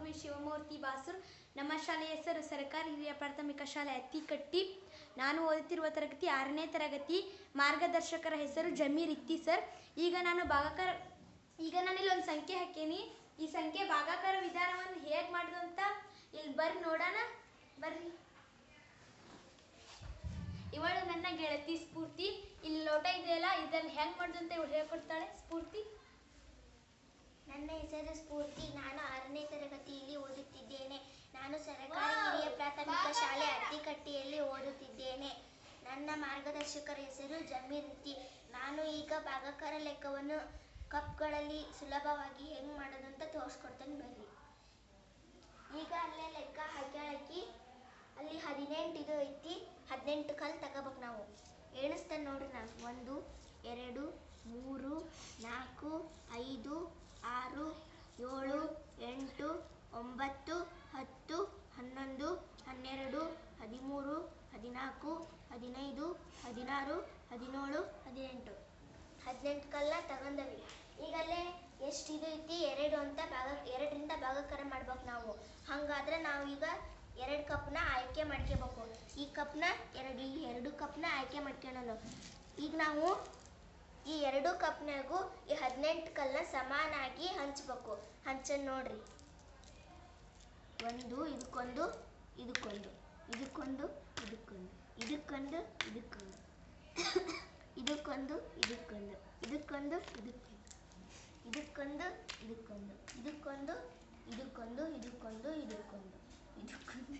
ಪೂರ್ವಿ ಶಿವಮೂರ್ತಿ ಬಾಸುರ್ ನಮ್ಮ ಶಾಲೆಯ ಹೆಸರು ಸರ್ಕಾರಿ ಹಿರಿಯ ಪ್ರಾಥಮಿಕ ಶಾಲೆ ಅತ್ತಿಕಟ್ಟಿ. ನಾನು ಓದುತ್ತಿರುವ ತರಗತಿ ಆರನೇ ತರಗತಿ. ಮಾರ್ಗದರ್ಶಕರ ಹೆಸರು ಜಮೀರ್ ಇತ್ತಿ ಸರ್. ಈಗ ನಾನು ಭಾಗಾಕಾರ, ಈಗ ನಾನಿಲ್ಲಿ ಒಂದು ಸಂಖ್ಯೆ ಹಾಕೇನಿ. ಈ ಸಂಖ್ಯೆ ಭಾಗಾಕಾರ ವಿಧಾನವನ್ನು ಹೇಗೆ ಮಾಡೋದು ಅಂತ ಇಲ್ಲಿ ಬರ್ರಿ ನೋಡೋಣ. ಬರ್ರಿ. ಇವಳು ನನ್ನ ಗೆಳತಿ ಸ್ಫೂರ್ತಿ. ಇಲ್ಲಿ ಲೋಟ ಇದೆಯಲ್ಲ, ಇದನ್ನು ಹೆಂಗೆ ಮಾಡೋದು ಅಂತ ಇವಳು ಹೇಳ್ಕೊಡ್ತಾಳೆ. ಸ್ಫೂರ್ತಿ. ಹೆಸರು ಸ್ಫೂರ್ತಿ ನಾನು ಆರನೇ ತರಗತಿಯಲ್ಲಿ ಓದುತ್ತಿದ್ದೇನೆ. ನಾನು ಸರ್ಕಾರಿ ಹಿರಿಯ ಪ್ರಾಥಮಿಕ ಶಾಲೆ ಅತ್ತಿಕಟ್ಟಿಯಲ್ಲಿ ಓದುತ್ತಿದ್ದೇನೆ. ನನ್ನ ಮಾರ್ಗದರ್ಶಕರ ಹೆಸರು ಜಮೀರ್ತಿ ನಾನು ಈಗ ಭಾಗಕರ ಲೆಕ್ಕವನ್ನು ಕಪ್ಗಳಲ್ಲಿ ಸುಲಭವಾಗಿ ಹೆಂಗೆ ಮಾಡೋದು ಅಂತ ತೋರಿಸ್ಕೊಡ್ತೇನೆ ಬನ್ನಿ ಈಗ ಅಲ್ಲೇ ಲೆಕ್ಕ ಹಾಕಿ ಅಲ್ಲಿ ಹದಿನೆಂಟು ಇದು ಐತಿ. ಹದಿನೆಂಟು ಕಲ್ ತಗೋಬೇಕು ನಾವು. ಎಣಿಸ್ತೇನೆ ನೋಡ್ರಿ ನಾನು. ಒಂದು, ಎರಡು, ಮೂರು, ನಾಲ್ಕು, ಐದು ಏಳು, ಎಂಟು, ಒಂಬತ್ತು, ಹತ್ತು, ಹನ್ನೊಂದು, ಹನ್ನೆರಡು, ಹದಿಮೂರು, ಹದಿನಾಲ್ಕು, ಹದಿನೈದು, ಹದಿನಾರು, ಹದಿನೇಳು, ಹದಿನೆಂಟು. ಹದಿನೆಂಟು ಕಲ್ಲ ತಗೊಂಡವಿ. ಈಗಲ್ಲೇ ಎಷ್ಟು ಇದು ಐತಿ? ಎರಡು ಅಂತ ಭಾಗ, ಎರಡರಿಂದ ಭಾಗಕಾರ ಮಾಡ್ಬೇಕು ನಾವು. ಹಾಗಾದ್ರೆ ನಾವು ಈಗ ಎರಡು ಕಪ್ನ ಆಯ್ಕೆ ಮಾಡ್ಕೋಬೇಕು. ಈ ಕಪ್ನ ಎರಡು, ಈ ಎರಡು ಕಪ್ನ ಆಯ್ಕೆ ಮಾಡ್ಕೊಳ್ಳೋಣ ಈಗ ನಾವು ಈ ಎರಡು ಕಪ್ನ್ಯಾಗು ಈ ಹದಿನೆಂಟು ಕಲ್ಲನ್ನ ಸಮಾನಾಗಿ ಹಂಚ್ಬೇಕು ಹಂಚನ್ ನೋಡ್ರಿ ಒಂದು ಇದಕ್ಕೊಂದು ಇದಕ್ಕೊಂದು ಇದಕ್ಕೊಂದು ಇದಕ್ಕೊಂದು ಇದಕ್ಕೊಂದು ಇದಕ್ಕೊಂದು ಇದಕ್ಕೊಂದು ಇದಕ್ಕೊಂದು ಇದಕ್ಕೊಂದು ಇದಕ್ಕೊಂದು ಇದಕ್ಕೊಂದು ಇದಕ್ಕೊಂದು ಇದಕ್ಕೊಂದು ಇದಕ್ಕೊಂದು ಇದಕ್ಕೊಂದು ಇದಕ್ಕೊಂದು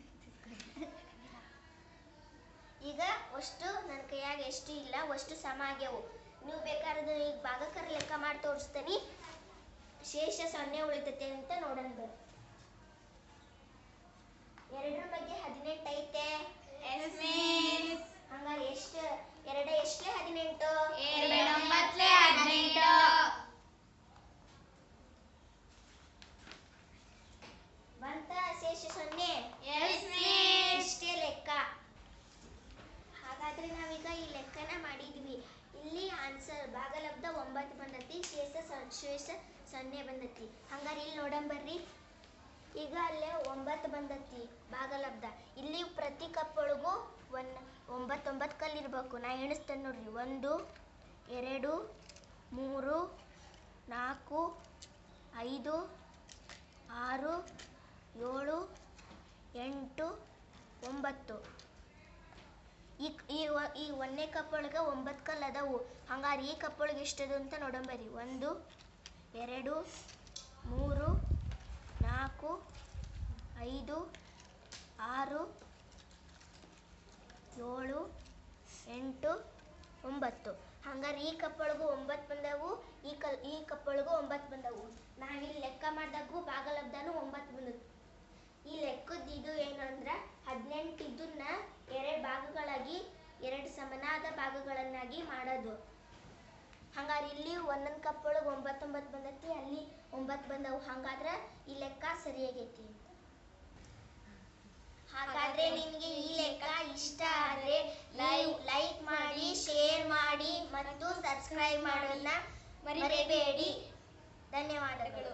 ಈಗ ಅಷ್ಟು ನನ್ನ ಕೈಯಾಗ ಎಷ್ಟು ಇಲ್ಲ ಅಷ್ಟು ಸಮ ಆಗ್ಯಾವು ನೀವು ಬೇಕಾದ್ರೆ ಈಗ ಭಾಗಕರ ಲೆಕ್ಕ ಮಾಡಿ ತೋರಿಸ್ತೀನಿ. ಶೇಷ ಸೊನ್ನೆ ಉಳಿತತೆ ಅಂತ ನೋಡೋಣ ಬರ್ರಿ ಎರಡರ ಬಗ್ಗೆ ಹದಿನೆಂಟು ಐತೆ ಹಂಗಾರೆ ಎಷ್ಟು ಎರಡ ಎಷ್ಟೇ ಹದಿನೆಂಟು ಎರಡೊಂಬತ್ಲೆ ಹದಿನೆಂಟು. ಬಂತ ಶೇಷ ಸೊನ್ನೆ Yes, miss. ಇಷ್ಟೇ ಲೆಕ್ಕ ಹಾಗಾದ್ರೆ ನಾವೀಗ ಈ ಲೆಕ್ಕನ ಮಾಡಿದ್ವಿ ಇಲ್ಲಿ ಆನ್ಸರ್ ಭಾಗಲಬ್ಧ ಒಂಬತ್ತು ಬಂದತಿ ಶೇಷ ಸನ್ನೆ ಬಂದತಿ. ಹಂಗಾರೆ ಇಲ್ಲಿ ನೋಡಂ ಬರ್ರಿ. ಈಗ ಅಲ್ಲೇ ಒಂಬತ್ತು ಬಂದತಿ ಭಾಗಲಬ್ಧ ಇಲ್ಲಿ ಪ್ರತಿ ಕಪ್ ಒಳಗೂ ಒನ್ ಒಂಬತ್ತೊಂಬತ್ತು ಕಲ್ಲು ಇರಬೇಕು. ನಾ ಎಣಿಸ್ತೇನೆ ನೋಡ್ರಿ. ಒಂದು, ಎರಡು, ಮೂರು, ನಾಲ್ಕು, ಐದು, ಆರು, ಏಳು, ಎಂಟು, ಒಂಬತ್ತು. ಈ ಈ ಈ ಒಂದನೇ ಕಪ್ ಒಳಗೆ ಒಂಬತ್ತು ಕಲ್ಲು ಅದಾವು. ಹಂಗಾರೆ ಈ ಕಪ್ ಒಳಗೆ ಎಷ್ಟದು ಅಂತ ನೋಡಂಬರಿ ಒಂದು ಎರಡು, ಮೂರು, ನಾಲ್ಕು, ಐದು, ಆರು, ಏಳು, ಎಂಟು, ಒಂಬತ್ತು. ಹಂಗಾರೆ ಈ ಕಪ್ ಒಳಗೂ ಒಂಬತ್ತು ಬಂದವು, ಈ ಕಲ್ ಈ ಕಪ್ ಒಳಗೂ ಒಂಬತ್ತು ಬಂದವು. ನಾವಿಲ್ಲಿ ಲೆಕ್ಕ ಮಾಡಿದಾಗೂ ಭಾಗಲಬ್ಧನೂ ಒಂಬತ್ತು ಬಂದದ್ದು ಈ ಲೆಕ್ಕದ ಇದು ಏನು ಅಂದ್ರೆ ಹದಿನೆಂಟು ಇದನ್ನ ಎರಡು ಭಾಗಗಳಾಗಿ, ಎರಡು ಸಮನಾದ ಭಾಗಗಳನ್ನಾಗಿ ಮಾಡೋದು. ಹಂಗಾರೆ ಇಲ್ಲಿ ಒಂದೊಂದು ಕಪ್ ಒಳಗೆ ಒಂಬತ್ತೊಂಬತ್ತು ಬಂದೈತಿ ಅಲ್ಲಿ ಒಂಬತ್ತು ಬಂದವು. ಹಂಗಾದ್ರೆ ಈ ಲೆಕ್ಕ ಸರಿಯಾಗೈತಿ ಹಾಗಾದ್ರೆ ನಿಮಗೆ ಈ ಲೆಕ್ಕ ಇಷ್ಟ ಆದ್ರೆ ಲೈಕ್ ಮಾಡಿ ಶೇರ್ ಮಾಡಿ ಮತ್ತು ಸಬ್ಸ್ಕ್ರೈಬ್ ಮಾಡೋದನ್ನ ಮರಿಬೇಡಿ. ಧನ್ಯವಾದಗಳು.